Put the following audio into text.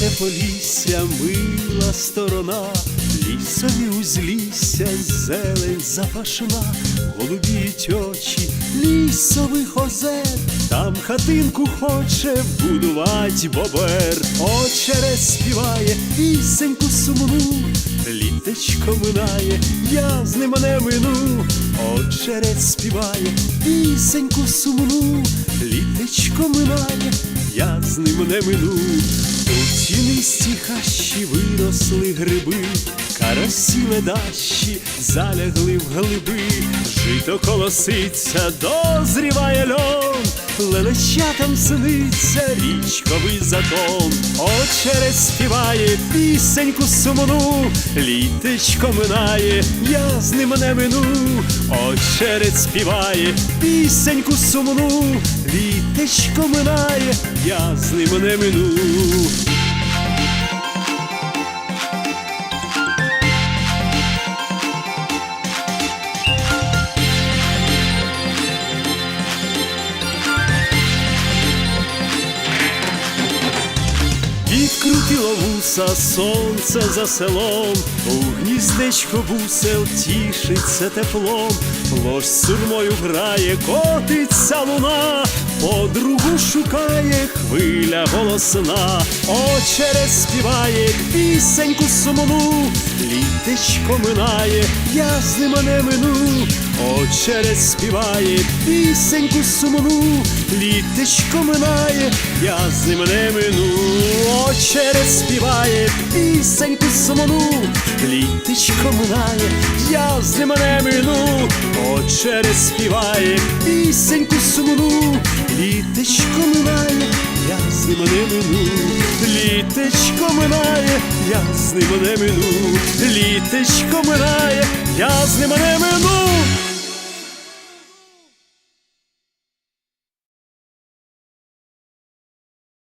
Оте полісся, мила сторона, лісові узлісся, зелень запашна, голубіють очі лісових озер, там хатинку хоче будувати бобер, очерет співає пісеньку сумну, літечко минає, я з ним не мину, очерет співає пісеньку сумну, літечко минає, я з ним не мину. У тінистій хащі виросли гриби, карасі ледащі залягли в глиби, жито колоситься, дозріває льон, лелещатам сниться річковий затон, очерет співає пісеньку сумну, літечко минає, я з ним не мину, очерет співає пісеньку сумну, літечко минає, я з ним не мину. cruz. Вуса сонце за селом, у гніздечко бусел тішиться теплом, ложь сурмою грає, котиться луна, подругу шукає хвиля голосна, очерет співає пісеньку сумну, літечко минає, я з ним не мину, очерет співає пісеньку сумну, літечко минає, я з ним не мину, очерет співає пісеньку сумну, літечко минає, я з ним не мину, очерет співає пісеньку сумну, літечко минає, я з ним не мину, літечко минає, я з ним не мину, літечко минає, я з ним не мину.